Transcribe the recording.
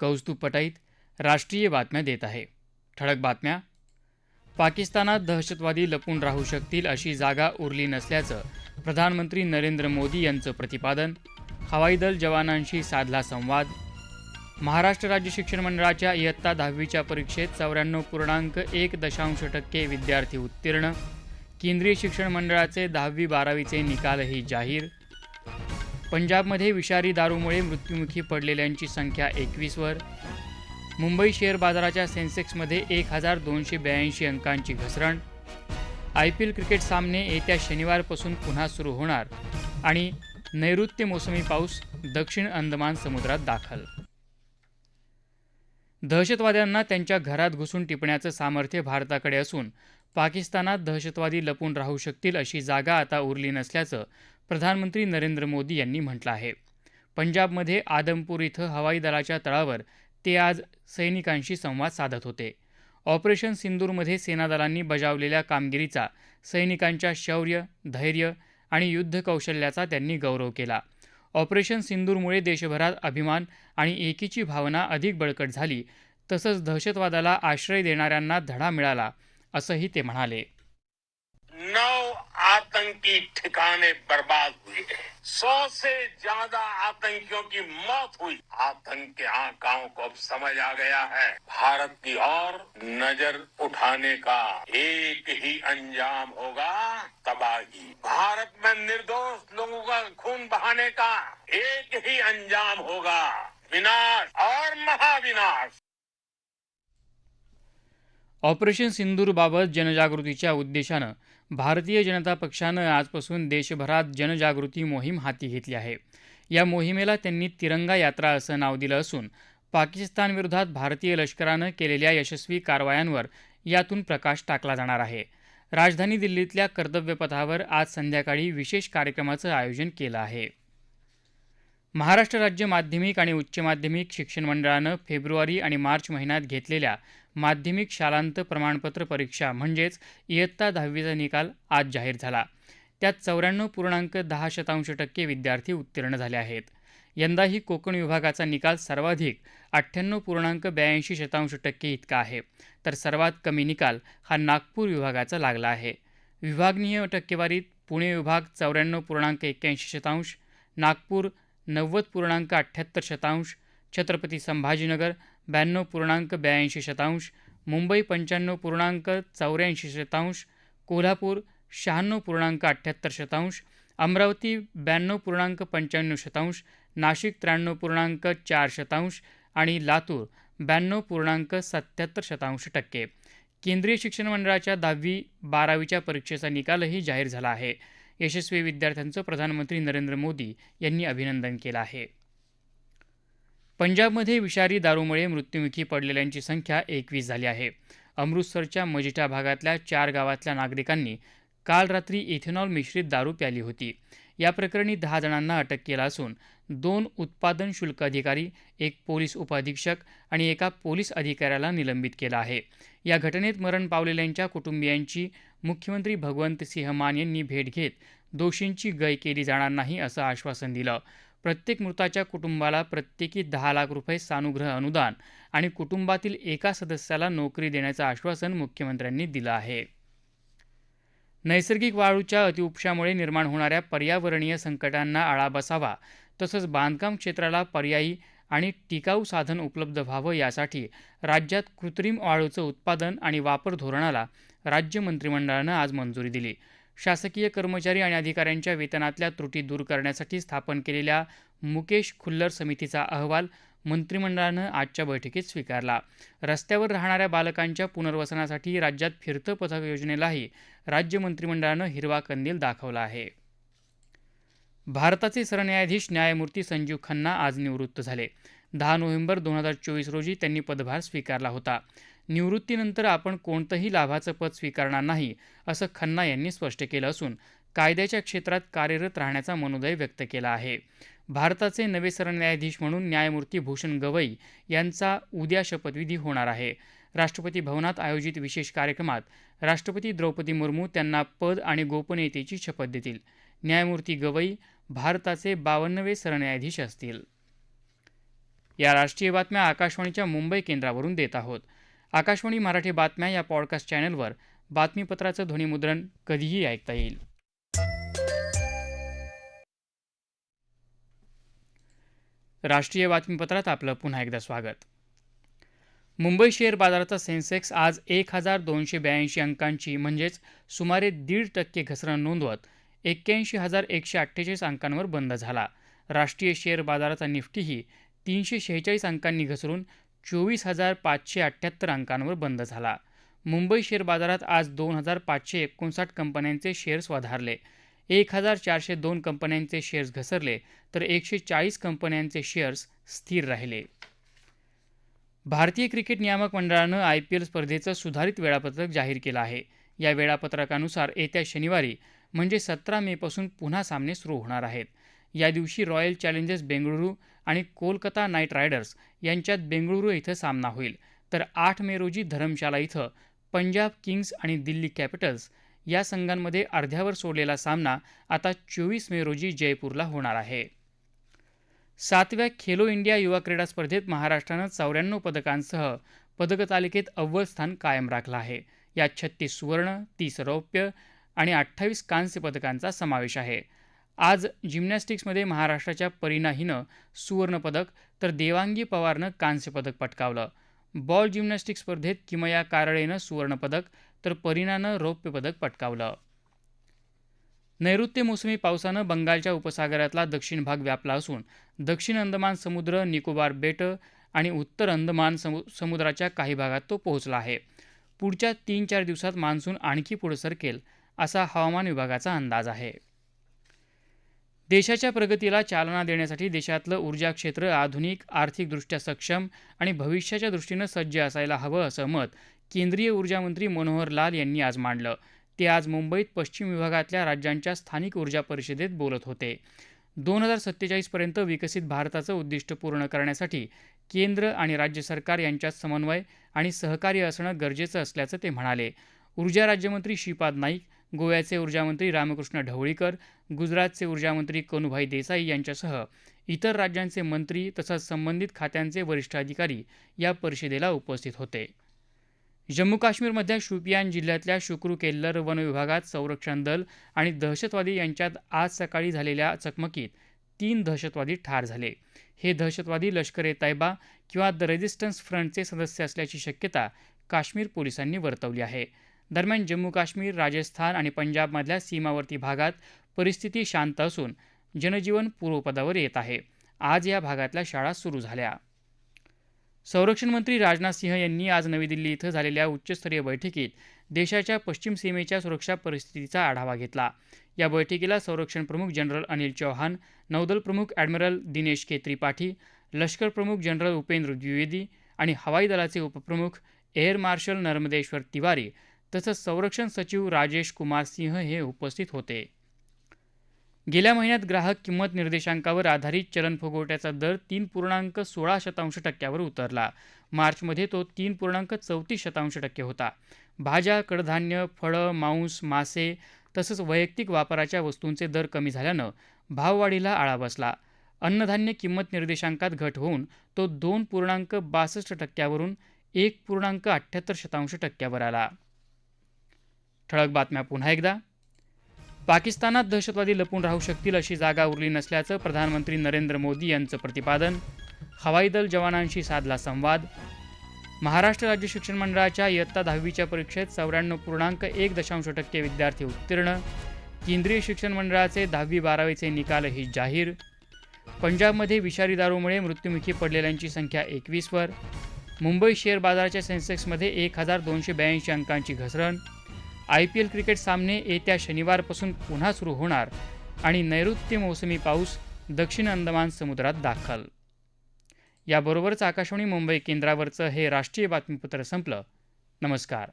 कौस्तुभ पटाईत राष्ट्रीय बातम्या देत आहे. ठळक बातम्या. पाकिस्तानात दहशतवादी लपून राहू शकतील अशी जागा उरली नसल्याचं प्रधानमंत्री नरेंद्र मोदी यांचं प्रतिपादन. हवाई दल जवानांशी साधला संवाद. महाराष्ट्र राज्य शिक्षण मंडळाच्या इयत्ता दहावीच्या परीक्षेत चौऱ्याण्णव पूर्णांक एक दशांश टक्के विद्यार्थी उत्तीर्ण. केंद्रीय शिक्षण मंडळाचे दहावी बारावीचे निकालही जाहीर. पंजाबमध्ये विषारी दारूमुळे मृत्युमुखी पडलेल्यांची संख्या एकवीसवर. मुंबई शेअर बाजाराच्या सेन्सेक्समध्ये एक हजार दोनशे ब्याऐंशी अंकांची घसरण. आय पी एल क्रिकेट सामने येत्या शनिवारपासून पुन्हा सुरू होणार आणि नैऋत्य मोसमी पाऊस दक्षिण अंदमान समुद्रात दाखल. दहशतवाद्यांना त्यांच्या घरात घुसून टिपण्याचं सामर्थ्य भारताकडे असून पाकिस्तानात दहशतवादी लपून राहू शकतील अशी जागा आता उरली नसल्याचं प्रधानमंत्री नरेंद्र मोदी यांनी म्हटलं आहे. पंजाबमध्ये आदमपूर इथं हवाई दलाच्या तळावर ते आज सैनिकांशी संवाद साधत होते. ऑपरेशन सिंदूरमध्ये सेनादलांनी बजावलेल्या कामगिरीचा सैनिकांच्या शौर्य धैर्य आणि युद्ध कौशल्याचा त्यांनी गौरव केला. ऑपरेशन सिंदूरमुळे देशभरात अभिमान आणि एकीची भावना अधिक बळकट झाली तसंच दहशतवादाला आश्रय देणाऱ्यांना धडा मिळाला असंही ते म्हणाले. आतंकी ठिकाने बर्बाद हुए सौ से ज़्यादा आतंकियों की मौत हुई। आतंक के आकाओं को अब समझ आ गया है। भारत की ओर नज़र उठाने का एक ही अंजाम होगा तबाही। भारत में निर्दोष लोगों का खून बहाने का एक ही अंजाम होगा। विनाश और महाविनाश। ऑपरेशन सिंदूर सिंदूरबाबत जनजागृतीच्या उद्देशानं भारतीय जनता पक्षानं आजपासून देशभरात जनजागृती मोहीम हाती घेतली आहे. या मोहिमेला त्यांनी तिरंगा यात्रा असं नाव दिलं असून पाकिस्तानविरोधात भारतीय लष्करानं केलेल्या यशस्वी कारवायांवर यातून प्रकाश टाकला जाणार आहे. राजधानी दिल्लीतल्या कर्तव्यपथावर आज संध्याकाळी विशेष कार्यक्रमाचं आयोजन केलं आहे. महाराष्ट्र राज्य माध्यमिक आणि उच्च माध्यमिक शिक्षण मंडळानं फेब्रुवारी आणि मार्च महिन्यात घेतलेल्या माध्यमिक शालांत प्रमाणपत्र परीक्षा म्हणजेच इयत्ता दहावीचा निकाल आज जाहीर झाला. त्यात चौऱ्याण्णव पूर्णांक दहा शतांश टक्के विद्यार्थी उत्तीर्ण झाले आहेत. यंदाही कोकण विभागाचा निकाल सर्वाधिक अठ्ठ्याण्णव पूर्णांक ब्याऐंशी शतांश टक्के इतका आहे. तर सर्वात कमी निकाल हा नागपूर विभागाचा लागला आहे. विभागनीय टक्केवारीत पुणे विभाग चौऱ्याण्णव पूर्णांक एक्क्याऐंशी शतांश नागपूर नव्वद पूर्णांक अठ्ठ्याहत्तर शतांश छत्रपती संभाजीनगर ब्याण्णव पूर्णांक ब्याऐंशी शतांश मुंबई पंच्याण्णव पूर्णांक चौऱ्याऐंशी शतांश कोल्हापूर शहाण्णव पूर्णांक अठ्ठ्याहत्तर शतांश अमरावती ब्याण्णव पूर्णांक पंच्याण्णव शतांश नाशिक त्र्याण्णव पूर्णांक चार शतांश आणि लातूर ब्याण्णव पूर्णांक सत्याहत्तर शतांश टक्के. केंद्रीय शिक्षण मंडळाच्या दहावी बारावीच्या परीक्षेचा निकालही जाहीर झाला आहे. यशस्वी विद्यार्थ्यांचं प्रधानमंत्री नरेंद्र मोदी यांनी अभिनंदन केलं आहे. पंजाबमध्ये विषारी दारूमुळे मृत्युमुखी पडलेल्यांची संख्या एकवीस झाली आहे. अमृतसरच्या मजिठा भागातल्या चार गावातल्या नागरिकांनी काल रात्री इथेनॉल मिश्रित दारू प्याली होती. या प्रकरणी दहा जणांना अटक केला असून दोन उत्पादन शुल्क अधिकारी एक पोलीस उपअधीक्षक आणि एका पोलीस अधिकाऱ्याला निलंबित केलं आहे. या घटनेत मरण पावलेल्यांच्या कुटुंबियांची मुख्यमंत्री भगवंत सिंह मान यांनी भेट घेत दोषींची गय केली जाणार नाही असं आश्वासन दिलं. प्रत्येक मृताच्या कुटुंबाला प्रत्येकी दहा लाख रुपये सानुग्रह अनुदान आणि कुटुंबातील एका सदस्याला नोकरी देण्याचं आश्वासन मुख्यमंत्र्यांनी दिलं आहे. नैसर्गिक वाळूच्या अतिउपशामुळे निर्माण होणाऱ्या पर्यावरणीय संकटांना आळा बसावा तसंच बांधकाम क्षेत्राला पर्यायी आणि टिकाऊ साधन उपलब्ध व्हावं यासाठी राज्यात कृत्रिम वाळूचं उत्पादन आणि वापर धोरणाला राज्य मंत्रिमंडळानं आज मंजुरी दिली. शासकीय कर्मचारी आणि अधिकाऱ्यांच्या वेतनातल्या त्रुटी दूर करण्यासाठी स्थापन केलेल्या मुकेश खुल्लर समितीचा अहवाल मंत्रिमंडळानं आजच्या बैठकीत स्वीकारला. रस्त्यावर राहणाऱ्या बालकांच्या पुनर्वसनासाठी राज्यात फिरतं पथक योजनेलाही राज्य मंत्रिमंडळानं हिरवा कंदील दाखवला आहे. भारताचे सरन्यायाधीश न्यायमूर्ती संजीव खन्ना आज निवृत्त झाले. दहा नोव्हेंबर दोन हजार चोवीस रोजी त्यांनी पदभार स्वीकारला होता. निवृत्तीनंतर आपण कोणतंही लाभाचं पद स्वीकारणार नाही असं खन्ना यांनी स्पष्ट केलं असून कायद्याच्या क्षेत्रात कार्यरत राहण्याचा मनोदय व्यक्त केला आहे. भारताचे नवे सरन्यायाधीश म्हणून न्यायमूर्ती भूषण गवई यांचा उद्या शपथविधी होणार आहे. राष्ट्रपती भवनात आयोजित विशेष कार्यक्रमात राष्ट्रपती द्रौपदी मुर्मू त्यांना पद आणि गोपनीयतेची शपथ देतील. न्यायमूर्ती गवई भारताचे बावन्नवे सरन्यायाधीश असतील. या राष्ट्रीय बातम्या आकाशवाणीच्या मुंबई केंद्रावरून देत आहोत. आकाशवाणी मराठी बातम्या या पॉडकास्ट चॅनलवर बातमीपत्राचं ध्वनिमुद्रण कधीही ऐकता येईल. राष्ट्रीय बातमीपत्रात आपलं पुन्हा एकदा स्वागत. मुंबई शेअर बाजाराचा सेन्सेक्स आज एक हजार दोनशे ब्याऐंशी अंकांची म्हणजेच सुमारे दीड टक्के घसरण नोंदवत एक्क्याऐंशी हजार एकशे अठ्ठेचाळीस अंकांवर बंद झाला. राष्ट्रीय शेअर बाजाराचा निफ्टीही तीनशे शेहेचाळीस अंकांनी घसरून चोवीस हजार पाचशे अठ्ठ्याहत्तर अंकांवर बंद झाला. मुंबई शेअर बाजारात आज दोन हजार पाचशे एकोणसाठ कंपन्यांचे शेअर्स वधारले. एक हजार चारशे दोन कंपन्यांचे शेअर्स घसरले तर एकशे चाळीस कंपन्यांचे शेअर्स स्थिर राहिले. भारतीय क्रिकेट नियामक मंडळानं आय पी एल स्पर्धेचं सुधारित वेळापत्रक जाहीर केलं आहे. या वेळापत्रकानुसार येत्या शनिवारी म्हणजे सतरा मेपासून पुन्हा सामने सुरू होणार आहेत. या दिवशी रॉयल चॅलेंजर्स बेंगळुरू आणि कोलकाता नाईट रायडर्स यांच्यात बेंगळुरू इथं सामना होईल. तर आठ मे रोजी धरमशाला इथं पंजाब किंग्स आणि दिल्ली कॅपिटल्स या संघांमध्ये अर्ध्यावर सोडलेला सामना आता चोवीस मे रोजी जयपूरला होणार आहे. सातव्या खेलो इंडिया युवा क्रीडा स्पर्धेत महाराष्ट्रानं चौऱ्याण्णव पदकांसह पदकतालिकेत अव्वल स्थान कायम राखलं आहे. यात छत्तीस सुवर्ण तीस रौप्य आणि अठ्ठावीस कांस्य पदकांचा समावेश आहे. आज जिम्नॅस्टिक्समध्ये महाराष्ट्राच्या परीना हिनं सुवर्णपदक तर देवांगी पवारनं कांस्य पदक पटकावलं. बॉल जिम्नॅस्टिक स्पर्धेत किमया कारळेनं सुवर्णपदक तर परीनानं रौप्य पदक पटकावलं. नैऋत्य मोसमी पावसानं बंगालच्या उपसागरातला दक्षिण भाग व्यापला असून दक्षिण अंदमान समुद्र निकोबार बेटं आणि उत्तर अंदमान समु समुद्राच्या काही भागात तो पोहोचला आहे. पुढच्या तीन चार दिवसात मान्सून आणखी पुढे सरकेल. असा हवामान विभागाचा अंदाज आहे. देशाच्या प्रगतीला चालना देण्यासाठी देशातलं ऊर्जा क्षेत्र आधुनिक आर्थिकदृष्ट्या सक्षम आणि भविष्याच्या दृष्टीनं सज्ज असायला हवं असं मत केंद्रीय ऊर्जामंत्री मनोहर लाल यांनी आज मांडलं. ते आज मुंबईत पश्चिम विभागातल्या राज्यांच्या स्थानिक ऊर्जा परिषदेत बोलत होते. दोन हजार सत्तेचाळीसपर्यंत विकसित भारताचं उद्दिष्ट पूर्ण करण्यासाठी केंद्र आणि राज्य सरकार यांच्यात समन्वय आणि सहकार्य असणं गरजेचं असल्याचं ते म्हणाले. ऊर्जा राज्यमंत्री श्रीपाद नाईक गोव्याचे ऊर्जामंत्री रामकृष्ण ढवळीकर गुजरातचे ऊर्जामंत्री कनुभाई देसाई यांच्यासह इतर राज्यांचे मंत्री तसंच संबंधित खात्यांचे वरिष्ठ अधिकारी या परिषदेला उपस्थित होते. जम्मू काश्मीरमधल्या शोपियान जिल्ह्यातल्या शुक्रू केल्लर वन विभागात संरक्षण दल आणि दहशतवादी यांच्यात आज सकाळी झालेल्या चकमकीत तीन दहशतवादी ठार झाले. हे दहशतवादी लष्कर ए तैबा किंवा द रेझिस्टन्स फ्रंटचे सदस्य असल्याची शक्यता काश्मीर पोलिसांनी वर्तवली आहे. दरम्यान जम्मू काश्मीर राजस्थान आणि पंजाबमधल्या सीमावर्ती भागात परिस्थिती शांत असून जनजीवन पूर्वपदावर येत आहे. आज या भागातल्या शाळा सुरू झाल्या. संरक्षण मंत्री राजनाथ सिंह यांनी आज नवी दिल्ली इथं झालेल्या उच्चस्तरीय बैठकीत देशाच्या पश्चिम सीमेच्या सुरक्षा परिस्थितीचा आढावा घेतला. या बैठकीला संरक्षण प्रमुख जनरल अनिल चौहान नौदल प्रमुख ॲडमिरल दिनेश के त्रिपाठी लष्कर प्रमुख जनरल उपेंद्र द्विवेदी आणि हवाई दलाचे उपप्रमुख एअर मार्शल नर्मदेश्वर तिवारी तसंच संरक्षण सचिव राजेश कुमार सिंह हे उपस्थित होते. गेल्या महिन्यात ग्राहक किंमत निर्देशांकावर आधारित चलन फुगवट्याचा दर तीन पूर्णांक सोळा शतांश टक्क्यावर उतरला. मार्चमध्ये तो तीन पूर्णांक चौतीस शतांश टक्के होता. भाज्या कडधान्य फळं मांस मासे तसंच वैयक्तिक वापराच्या वस्तूंचे दर कमी झाल्यानं भाववाढीला आळा बसला. अन्नधान्य किंमत निर्देशांकात घट होऊन तो दोन पूर्णांक बासष्ट टक्क्यावरून एक पूर्णांक अठ्ठ्याहत्तर शतांश टक्क्यावर आला. ठळक बातम्या पुन्हा एकदा. पाकिस्तानात दहशतवादी लपून राहू शकतील अशी जागा उरली नसल्याचं प्रधानमंत्री नरेंद्र मोदी यांचं प्रतिपादन. हवाई दल जवानांशी साधला संवाद. महाराष्ट्र राज्य शिक्षण मंडळाच्या इयत्ता दहावीच्या परीक्षेत चौऱ्याण्णव पूर्णांक एक दशांश टक्के विद्यार्थी उत्तीर्ण. केंद्रीय शिक्षण मंडळाचे दहावी बारावीचे निकालही जाहीर. पंजाबमध्ये विषारी दारूमुळे मृत्युमुखी पडलेल्यांची संख्या एकवीसवर. मुंबई शेअर बाजाराच्या सेन्सेक्समध्ये एक हजार दोनशे ब्याऐंशी अंकांची घसरण. आय पी एल क्रिकेट सामने येत्या शनिवारपासून पुन्हा सुरू होणार आणि नैऋत्य मोसमी पाऊस दक्षिण अंदमान समुद्रात दाखल. याबरोबरच आकाशवाणी मुंबई केंद्रावरचं हे राष्ट्रीय बातमीपत्र संपलं. नमस्कार.